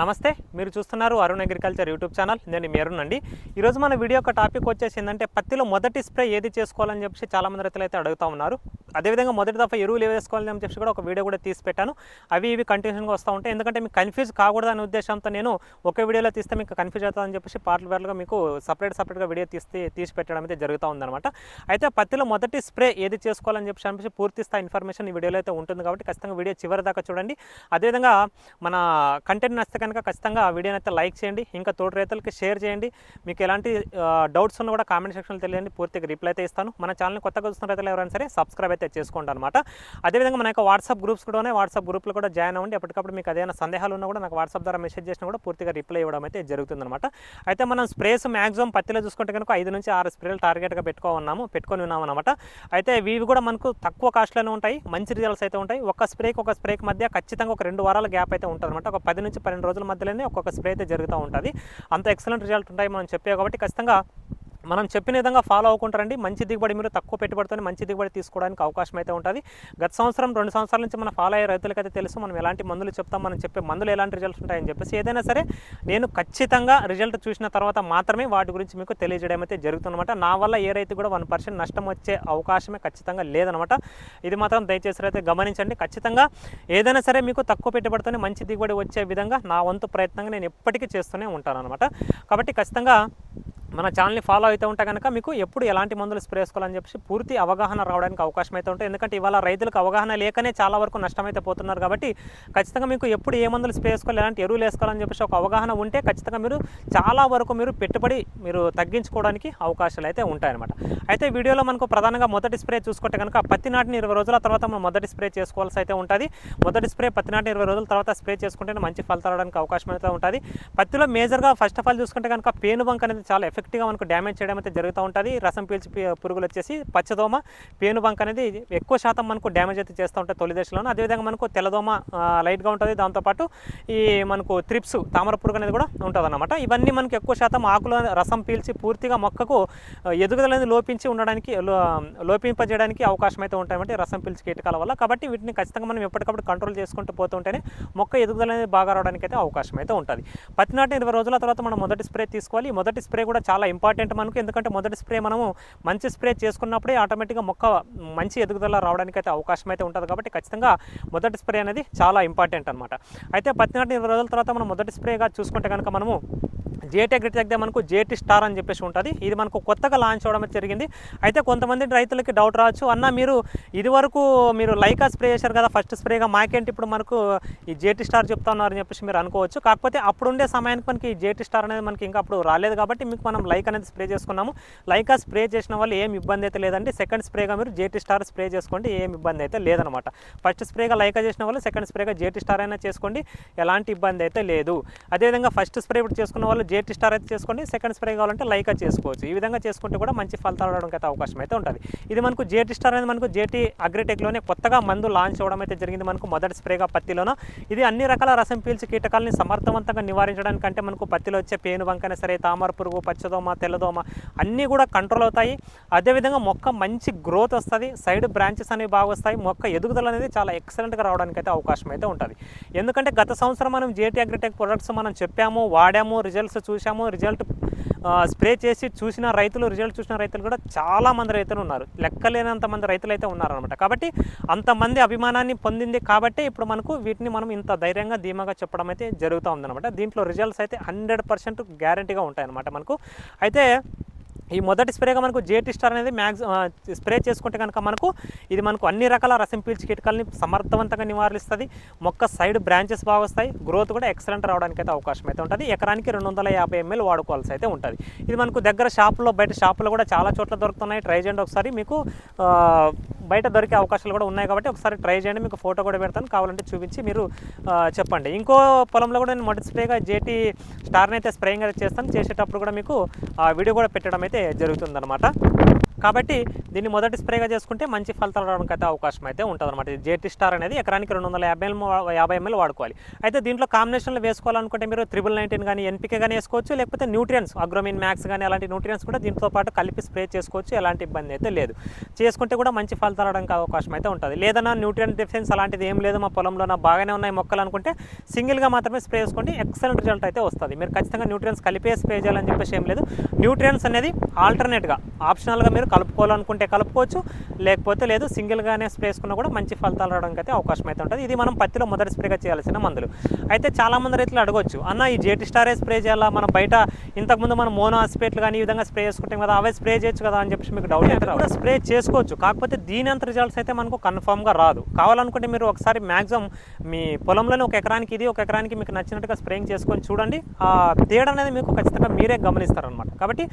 నమస్తే మీరు చూస్తున్నారు అరుణ్ అగ్రికల్చర్ యూట్యూబ్ ఛానల్. నేను మీ అరుణ్ అండి. ఈరోజు మన వీడియో యొక్క టాపిక్ వచ్చేసి ఏంటంటే పత్తిలో మొదటి స్ప్రే ఏది చేసుకోవాలని చెప్పి చాలామంది రైతులు అయితే అడుగుతా ఉన్నారు. అదేవిధంగా మొదటి దఫా ఎరువులు వేసుకోవాలి వేసుకోవాలని అని చెప్పి కూడా ఒక వీడియో కూడా తీసి పెట్టాను. అవి ఇవి కంటిన్యూషన్గా వస్తూ ఉంటాయి. ఎందుకంటే మీకు కన్ఫ్యూజ్ కాకూడదనే ఉద్దేశంతో నేను ఒకే వీడియోలో తీస్తే మీకు కన్ఫ్యూజ్ అవుతుందని చెప్పేసి పార్ట్ పార్ట్గా మీకు సపరేట్ సపరేట్గా వీడియో తీస్తే తీసి పెట్టడం అయితే జరుగుతూ ఉందన్నమాట. అయితే పత్తిలో మొదటి స్ప్రే ఏది చేసుకోవాలని చెప్పి అనిపించి పూర్తి స్థాయి ఇన్ఫర్మేషన్ ఈ వీడియోలో అయితే ఉంటుంది కాబట్టి ఖచ్చితంగా వీడియో చివరి దాకా చూడండి. అదేవిధంగా మన కంటెంట్ నచ్చితే కనుక ఖచ్చితంగా ఆ వీడియోని అయితే లైక్ చేయండి. ఇంకా తోటి రైతులకి షేర్ చేయండి. మీకు ఎలాంటి డౌట్స్ ఉన్నా కూడా కామెంట్ సెక్షన్లో తెలియండి. పూర్తిగా రిప్లై అయితే ఇస్తాను. మన ఛానల్ని కొత్తగా చూస్తున్న రైతులు ఎవరైనా సరే సబ్స్క్రైబ్ అయితే చేసుకోండి అనమాట అదేవిధంగా మన యొక్క వాట్సాప్ గ్రూప్స్ కూడా ఉన్నాయి వాట్సాప్ గ్రూప్లో కూడా జాయిన్ అవ్వండి. ఎప్పటికప్పుడు మీకు ఏదైనా సందేహాలు ఉన్నా కూడా నాకు వాట్సాప్ ద్వారా మెసేజ్ చేసినా కూడా పూర్తిగా రిప్లై ఇవ్వడం అయితే జరుగుతుందన్నమాట. అయితే మనం స్ప్రేస్ మ్యాక్సిమం పత్తిలో చూసుకుంటే కనుక ఐదు నుంచి ఆరు స్ప్రేలు టార్గెట్గా పెట్టుకో ఉన్నాము పెట్టుకొని ఉన్నాము అనమాట అయితే ఇవి కూడా మనకు తక్కువ కాస్ట్లోనే ఉంటాయి మంచి రిజల్ట్స్ అయితే ఉంటాయి. ఒక స్ప్రేకి ఒక స్ప్రేకి మధ్య ఖచ్చితంగా ఒక రెండు వారాల గ్యాప్ అయితే ఉంటుంది అనమాట ఒక పది నుంచి పన్నెండు రోజుల మధ్యలోనే ఒక్కొక్క స్ప్రే అయితే జరుగుతూ ఉంటుంది. అంత ఎక్సలెంట్ రిజల్ట్ ఉంటాయి మనం చెప్పే కాబట్టి ఖచ్చితంగా మనం చెప్పిన విధంగా ఫాలో అవ్వకుంటారండి. మంచి దిగుబడి మీరు తక్కువ పెట్టుబడితోనే మంచి దిగుబడి తీసుకోవడానికి అవకాశం అయితే ఉంటుంది. గత సంవత్సరం రెండు సంవత్సరాల నుంచి మనం ఫాలో అయ్యే రైతులకైతే తెలుసు మనం ఎలాంటి మందులు చెప్తాం మనం చెప్పే మందులు ఎలాంటి రిజల్ట్స్ ఉంటాయని చెప్పేసి. ఏదైనా సరే నేను ఖచ్చితంగా రిజల్ట్ చూసిన తర్వాత మాత్రమే వాటి గురించి మీకు తెలియజేయడం అయితే జరుగుతుందన్నమాట. నా వల్ల ఏ రైతు కూడా వన్ పర్సెంట్ నష్టం వచ్చే అవకాశమే ఖచ్చితంగా లేదనమాట ఇది మాత్రం దయచేసి అయితే గమనించండి. ఖచ్చితంగా ఏదైనా సరే మీకు తక్కువ పెట్టుబడితోనే మంచి దిగుబడి వచ్చే విధంగా నా వంతు ప్రయత్నంగా నేను ఎప్పటికీ చేస్తూనే ఉంటాను అనమాట కాబట్టి ఖచ్చితంగా మన ఛానల్ని ఫాలో అయితే ఉంటే కనుక మీకు ఎప్పుడు ఎలాంటి మందులు స్ప్రే చేసుకోవాలని చెప్పి పూర్తి అవగాహన రావడానికి అవకాశం అయితే ఉంటుంది. ఎందుకంటే ఇవాళ రైతులకు అవగాహన లేకనే చాలా వరకు నష్టమైతే పోతున్నారు కాబట్టి ఖచ్చితంగా మీకు ఎప్పుడు ఏ మందులు స్ప్రే చేసుకోవాలి ఎలాంటి ఎరువులు వేసుకోవాలని చెప్పేసి ఒక అవగాహన ఉంటే ఖచ్చితంగా మీరు చాలా వరకు మీరు పెట్టుబడి మీరు తగ్గించుకోవడానికి అవకాశాలు అయితే ఉంటాయన్నమాట. అయితే వీడియోలో మనకు ప్రధానంగా మొదటి స్ప్రే చూసుకుంటే కనుక పత్తి నాటిని ఇరవై రోజుల తర్వాత మనం మొదటి స్ప్రే చేసుకోవాల్సి అయితే ఉంటుంది. మొదటి స్ప్రే పత్తి నాటిని ఇరవై రోజుల తర్వాత స్ప్రే చేసుకుంటే మంచి ఫలితాలడానికి అవకాశం అయితే ఉంటుంది. పత్తిలో మేజర్గా ఫస్ట్ ఆఫ్ ఆల్ చూసుకుంటే కనుక పేను బంక్ అనేది చాలా ఎఫెక్ట్ ఎఫెక్ట్గా మనకు డ్యామేజ్ చేయడం అయితే జరుగుతూ ఉంటుంది. రసం పీల్చి పురుగులు వచ్చేసి పచ్చదోమ పేనుబంక్ అనేది ఎక్కువ శాతం మనకు డ్యామేజ్ అయితే చేస్తూ ఉంటాయి తొలి దశలోనే. అదేవిధంగా మనకు తెల్లదోమ లైట్గా ఉంటుంది. దాంతోపాటు ఈ మనకు త్రిప్స్ తామర పురుగు అనేది కూడా ఉంటుంది అనమాట ఇవన్నీ మనకు ఎక్కువ శాతం ఆకుల రసం పీల్చి పూర్తిగా మొక్కకు ఎదుగుదలని ఎదుగుదల అనేది లోపించి ఉండడానికి లో- లోపింపజేయడానికి అవకాశం అయితే ఉంటాయన్నమాట రసం పీల్చి కీటకాల వల్ల. కాబట్టి వీటిని ఖచ్చితంగా మనం ఎప్పటికప్పుడు కంట్రోల్ చేసుకుంటూ పోతుంటేనే మొక్క ఎదుగుదల అనేది బాగా రావడానికి అయితే అవకాశం అయితే ఉంటుంది. పత్తి నాటిన ఇరవై రోజుల తర్వాత మనం మొదటి స్ప్రే తీసుకోవాలి. మొదటి స్ప్రే కూడా చాలా ఇంపార్టెంట్ మనకు. ఎందుకంటే మొదటి స్ప్రే మనము మంచి స్ప్రే చేసుకున్నప్పుడే ఆటోమేటిక్గా మొక్క మంచి ఎదుగుదల రావడానికి అయితే అవకాశం అయితే ఉంటుంది కాబట్టి ఖచ్చితంగా మొదటి స్ప్రే అనేది చాలా ఇంపార్టెంట్ అనమాట అయితే పత్తి రోజుల తర్వాత మనం మొదటి స్ప్రేగా చూసుకుంటే కనుక మనము జేటీ అగ్రిటెక్ దగ్గర మనకు జేటీ స్టార్ అని చెప్పేసి ఉంటుంది. ఇది మనకు కొత్తగా లాంచ్ అవ్వడం జరిగింది. అయితే కొంతమంది రైతులకి డౌట్ రావచ్చు. అన్న మీరు ఇదివరకు మీరు లైకా స్ప్రే చేశారు కదా ఫస్ట్ స్ప్రేగా మాకేంటి ఇప్పుడు మనకు ఈ జేటీ స్టార్ చెప్తా ఉన్నారని చెప్పేసి మీరు అనుకోవచ్చు. కాకపోతే అప్పుడుండే సమయానికి మనకి ఈ జేటీ స్టార్ అనేది మనకి ఇంకా అప్పుడు రాలేదు కాబట్టి మీకు మనం లైక్ అనేది స్ప్రే చేసుకున్నాము. లైకా స్ప్రే చేసిన వాళ్ళు ఏం ఇబ్బంది అయితే లేదండి. సెకండ్ స్ప్రేగా మీరు జేటీ స్టార్ స్ప్రే చేసుకోండి ఏం ఇబ్బంది అయితే లేదనమాట. ఫస్ట్ స్ప్రేగా లైకా చేసిన వాళ్ళు సెకండ్ స్ప్రేగా జేటీ స్టార్ అయినా చేసుకోండి ఎలాంటి ఇబ్బంది అయితే లేదు. అదేవిధంగా ఫస్ట్ స్ప్రే ఇప్పుడు చేసుకున్న వాళ్ళు జేటీ స్టార్ అయితే చేసుకోండి సెకండ్ స్ప్రే కావాలంటే లైకా చేసుకోవచ్చు. ఈ విధంగా చేసుకుంటే కూడా మంచి ఫలితాలు రావడానికి అయితే అవకాశం అయితే ఉంటుంది. ఇది మనకు జేటీ స్టార్ అనేది మనకు జేటీ అగ్రిటెక్లోనే కొత్తగా మందు లాంచ్ అవ్వడం అయితే జరిగింది మనకు మొదటి స్ప్రేగా పత్తిలోన. ఇది అన్ని రకాల రసం పీల్చి కీటకాలని సమర్థవంతంగా నివారించడానికంటే మనకు పత్తిలో వచ్చే పేను బంకైనా సరే తామర పురుగు పచ్చదోమ తెల్లదోమ అన్నీ కూడా కంట్రోల్ అవుతాయి. అదేవిధంగా మొక్క మంచి గ్రోత్ వస్తుంది. సైడ్ బ్రాంచెస్ అనేవి బాగా వస్తాయి. మొక్క ఎదుగుదల అనేది చాలా ఎక్సలెంట్గా రావడానికి అయితే అవకాశం అయితే ఉంటుంది. ఎందుకంటే గత సంవత్సరం మనం జేటీ అగ్రిటెక్ ప్రొడక్ట్స్ మనం చెప్పాము వాడాము రిజల్ట్స్ చూసాము రిజల్ట్ స్ప్రే చేసి చూసిన రైతులు రిజల్ట్ చూసిన రైతులు కూడా చాలా మంది రైతులు ఉన్నారు. లెక్కలేనంత మంది రైతులు అయితే ఉన్నారనమాట కాబట్టి అంతమంది అభిమానాన్ని పొందింది కాబట్టి ఇప్పుడు మనకు వీటిని మనం ఇంత ధైర్యంగా ధీమాగా చెప్పడం అయితే జరుగుతూ ఉందన్నమాట. దీంట్లో రిజల్ట్స్ అయితే హండ్రెడ్ పర్సెంట్ గ్యారంటీగా ఉంటాయన్నమాట మనకు. అయితే ఈ మొదటి స్ప్రేగా మనకు జేటీ స్టార్ అనేది మ్యాక్స్ స్ప్రే చేసుకుంటే కనుక మనకు ఇది మనకు అన్ని రకాల రసం పీల్చి కీటకాలని సమర్థవంతంగా నివారిస్తుంది. మొక్క సైడ్ బ్రాంచెస్ బాగా వస్తాయి. గ్రోత్ కూడా ఎక్సలెంట్ రావడానికి అయితే అవకాశం అయితే ఉంటుంది. ఎకరానికి రెండు వందల యాభై ఎంఎల్ వాడుకోవాల్సి అయితే ఉంటుంది. ఇది మనకు దగ్గర షాపులో బయట షాపులో కూడా చాలా చోట్ల దొరుకుతున్నాయి. ట్రై చేయండి ఒకసారి మీకు బయట దొరికే అవకాశాలు కూడా ఉన్నాయి కాబట్టి ఒకసారి ట్రై చేయండి. మీకు ఫోటో కూడా పెడతాను. కావాలంటే చూపించి మీరు చెప్పండి. ఇంకో పొలంలో కూడా నేను మొదటి స్ప్రేగా జేటీ స్టార్ని అయితే స్ప్రేయింగ్ అయితే చేస్తాను. చేసేటప్పుడు కూడా మీకు ఆ వీడియో కూడా పెట్టడం అయితే జరుగుతుందన్నమాట. కాబట్టి దీన్ని మొదటి స్ప్రేగా చేసుకుంటే మంచి ఫలితాలు రావడానికి అయితే అవకాశం అయితే ఉంటుంది అనమాట జేటీ స్టార్ అనేది ఎకరానికి రెండు వందల యాభై యాభై ఎంఎల్ వాడుకోవాలి. అయితే దీంట్లో కాంబినేషన్లో వేసుకోవాలనుకుంటే మీరు త్రిబుల్ నైన్టీన్ కానీ ఎన్పికే కానీ వేసుకోవచ్చు లేకపోతే న్యూట్రియన్స్ అగ్రోమిన్ మ్యాక్స్ కానీ అలాంటి న్యూట్రియన్స్ కూడా దీంతో పాటు కలిపి స్ప్రే చేసుకోవచ్చు ఎలాంటి ఇబ్బంది అయితే లేదు. చేసుకుంటే కూడా మంచి ఫలితాలు రావడానికి అవకాశం అయితే ఉంటుంది. లేదన్నా న్యూట్రియన్ డిఫెన్స్ అలాంటిది ఏం లేదు మా పొలంలో నా బాగానే ఉన్నాయి మొక్కలు అనుకుంటే సింగిల్గా మాత్రమే స్ప్రే చేసుకోండి ఎక్సలెంట్ రిజల్ట్ అయితే వస్తుంది. మీరు ఖచ్చితంగా న్యూట్రియన్స్ కలిపే స్ప్రే చేయాలని చెప్పేసి ఏం లేదు. న్యూట్రియన్స్ అనేది ఆల్టర్నేట్గా ఆప్షనల్గా మీరు కలుపుకోవాలనుకుంటే కలుపుకోవచ్చు. లేకపోతే లేదు సింగిల్గానే స్ప్రే చేసుకున్నా కూడా మంచి ఫలితాలు రావడానికి అయితే అవకాశం అయితే ఉంటుంది. ఇది మనం పత్తిలో మొదటి స్ప్రేగా చేయాల్సిన మందులు. అయితే చాలా మంది రైతులు అడగొచ్చు అన్న ఈ జేటి స్టారే స్ప్రే చేయాలా? మనం బయట ఇంతకుముందు మనం మోనో ఆస్పేట్లు కానీ ఈ విధంగా స్ప్రే చేసుకుంటాం కదా అవే స్ప్రే చేయొచ్చు కదా అని చెప్పి మీకు డౌట్ అయితే కూడా స్ప్రే చేసుకోవచ్చు. కాకపోతే దీని అంత రిజల్ట్స్ అయితే మనకు కన్ఫామ్గా రాదు. కావాలనుకుంటే మీరు ఒకసారి మ్యాక్సిమం మీ పొలంలోనే ఒక ఎకరానికి ఇది ఒక ఎకరానికి మీకు నచ్చినట్టుగా స్ప్రేయింగ్ చేసుకొని చూడండి. ఆ తేడా అనేది మీకు ఖచ్చితంగా మీరే గమనిస్తారనమాట కాబట్టి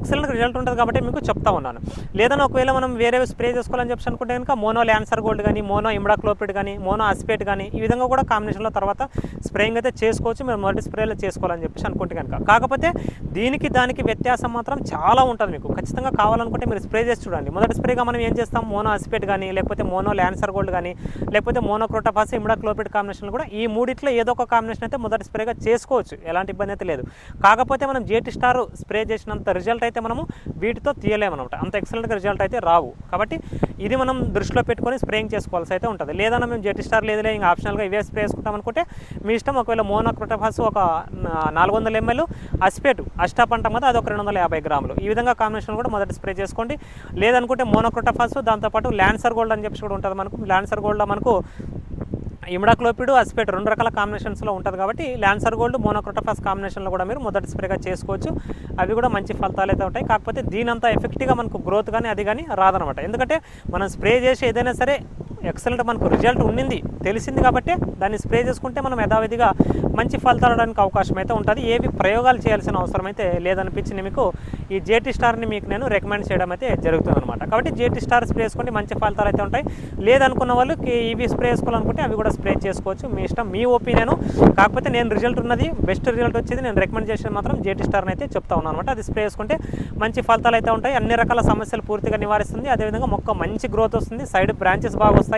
ఎక్సలెంట్ రిజల్ట్ ఉంటుంది కాబట్టి మీకు చెప్తా ఉన్నాను. లేదని ఒకవేళ మనం వేరే స్ప్రే చేసుకోవాలని చెప్పి అనుకుంటే కనుక మోనో ల్యాన్సర్ గోల్డ్ కానీ మోనో ఇమ్డాక్లోపిడ్ కానీ మోనో అస్పేట్ కానీ ఈ విధంగా కూడా కాంబినేషన్లో తర్వాత స్ప్రేయింగ్ అయితే చేసుకోవచ్చు. మీరు మొదటి స్ప్రేలో చేసుకోవాలని చెప్పేసి అనుకుంటే కనుక కాకపోతే దీనికి దానికి వ్యత్యాసం మాత్రం చాలా ఉంటుంది మీకు. ఖచ్చితంగా కావాలనుకుంటే మీరు స్ప్రే చేసి చూడండి. మొదటి స్ప్రేగా మనం ఏం చేస్తాం? మోనో అస్పేట్ కానీ లేకపోతే మోనో ల్యాన్సర్ గోల్డ్ కానీ లేకపోతే మోనో క్రోటాఫాస్ ఇమ్డాక్లోపిడ్ కాంబినేషన్ కూడా ఈ మూడిట్లో ఏదో ఒక కాంబినేషన్ అయితే మొదటి స్ప్రేగా చేసుకోవచ్చు. ఎలాంటి ఇబ్బంది అయితే లేదు. కాకపోతే మనం జేటి స్టార్ స్ప్రే చేసినంత రిజల్ట్ అయితే మనము వీటితో తీయలేమన్నమాట. అంత ఎక్సలెంట్గా రిజల్ట్ అయితే రావు. కాబట్టి ఇది మనం దృష్టిలో పెట్టుకొని స్ప్రేయింగ్ చేసుకోవాల్సి అయితే ఉంటుంది. లేదన్నా మేము జెట్ స్టార్ లేదులే ఇంకా ఆప్షనల్గా ఇవే స్ప్రే చేసుకుంటాం అనుకుంటే మీ ఇష్టం ఒకవేళ మోనోక్రోటోఫాస్ ఒక నాలుగు వందల ఎంఎల్ అస్పేట్ అష్టా పంట మీద అది ఒక రెండు వందల యాభై గ్రాములు. ఈ విధంగా కాంబినేషన్ కూడా మొదటి స్ప్రే చేసుకోండి. లేదనుకుంటే మోనోక్రోటోఫాస్ దాంతోపాటు ల్యాన్సర్ గోల్డ్ అని చెప్పి కూడా ఉంటుంది మనకు. ల్యాన్సర్ గోల్డ్లో మనకు ఇమిడాక్లోపిడ్ అసిపేట్ రెండు రకాల కాంబినేషన్స్లో ఉంటుంది కాబట్టి ల్యాన్సర్ గోల్డ్ మోనోక్రోటోఫాస్ కాంబినేషన్లో కూడా మీరు మొదటి స్ప్రేగా చేసుకోవచ్చు. అవి కూడా మంచి ఫలితాలు అయితే ఉంటాయి. కాకపోతే దీనంతా ఎఫెక్ట్గా మనకు గ్రోత్ కానీ అది కానీ రాదనమాట ఎందుకంటే మనం స్ప్రే చేసి ఏదైనా సరే ఎక్సలెంట్ మనకు రిజల్ట్ ఉండింది తెలిసింది కాబట్టి దాన్ని స్ప్రే చేసుకుంటే మనం యథావిధిగా మంచి ఫలితాలు రావడానికి అవకాశం అయితే ఉంటుంది. ఏవి ప్రయోగాలు చేయాల్సిన అవసరం అయితే లేదనిపించింది మీకు. ఈ జేటీ స్టార్ని మీకు నేను రికమెండ్ చేయడం అయితే జరుగుతుంది అనమాట కాబట్టి జేటీ స్టార్ స్ప్రే చేసుకోండి మంచి ఫలితాలు అయితే ఉంటాయి. లేదనుకున్న వాళ్ళు ఇవి స్ప్రే చేసుకోవాలనుకుంటే అవి కూడా స్ప్రే చేసుకోవచ్చు. మీ ఇష్టం మీ ఒపీనియన్. కాకపోతే నేను రిజల్ట్ ఉన్నది బెస్ట్ రిజల్ట్ వచ్చేది నేను రికమెండ్ చేసేది మాత్రం జేటీ స్టార్ని అయితే చెప్తా ఉన్నాను అనమాట అది స్ప్రే చేసుకుంటే మంచి ఫలితాలు అయితే ఉంటాయి. అన్ని రకాల సమస్యలు పూర్తిగా నివారిస్తుంది. అదేవిధంగా మొక్క మంచి గ్రోత్ వస్తుంది. సైడ్ బ్రాంచెస్ బాగా వస్తాయి.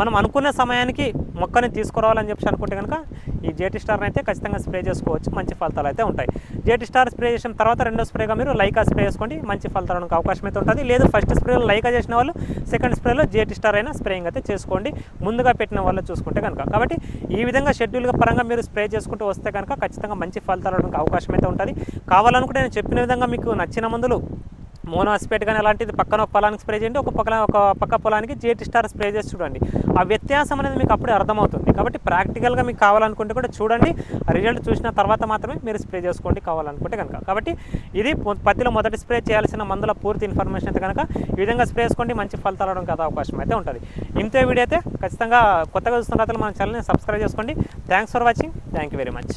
మనం అనుకున్న సమయానికి మొక్కని తీసుకురావాలని చెప్పి అనుకుంటే కనుక ఈ జేటీ స్టార్ని అయితే ఖచ్చితంగా స్ప్రే చేసుకోవచ్చు. మంచి ఫలితాలు అయితే ఉంటాయి. జేటీ స్టార్ స్ప్రే చేసిన తర్వాత రెండో స్ప్రేగా మీరు లైకా స్ప్రే చేసుకోండి. మంచి ఫలితాలు అవకాశం అయితే ఉంటుంది. లేదు ఫస్ట్ స్ప్రేలో లైకా చేసిన వాళ్ళు సెకండ్ స్ప్రేలో జేటీ స్టార్ అయినా స్ప్రేయింగ్ అయితే చేసుకోండి. ముందుగా పెట్టిన వాళ్ళు చూసుకుంటే కనుక కాబట్టి ఈ విధంగా షెడ్యూల్గా పరంగా మీరు స్ప్రే చేసుకుంటూ వస్తే కనుక ఖచ్చితంగా మంచి ఫలితాలు అవకాశం అయితే ఉంటుంది. కావాలనుకుంటే నేను చెప్పిన విధంగా మీకు నచ్చిన మందులు మోనోస్పేట్ కానీ అలాంటిది పక్కన ఒక పొలానికి స్ప్రే చేయండి ఒక పక్కన ఒక పక్క పొలానికి జేటీ స్టార్ స్ప్రే చేసి చూడండి. ఆ వ్యత్యాసం అనేది మీకు అప్పుడే అర్థమవుతుంది. కాబట్టి ప్రాక్టికల్గా మీకు కావాలనుకుంటే కూడా చూడండి. ఆ రిజల్ట్ చూసిన తర్వాత మాత్రమే మీరు స్ప్రే చేసుకోండి కావాలనుకుంటే కనుక. కాబట్టి ఇది పత్తిలో మొదటి స్ప్రే చేయాల్సిన మందుల పూర్తి ఇన్ఫర్మేషన్ అయితే కనుక ఈ విధంగా స్ప్రే చేసుకోండి మంచి ఫలితాలు అవడం కదా అవకాశం అయితే ఉంటుంది. ఇంతే వీడియో అయితే ఖచ్చితంగా కొత్తగా చూస్తున్న రైతులు మన ఛానల్ని సబ్స్క్రైబ్ చేసుకోండి. Thanks for watching. Thank you very much.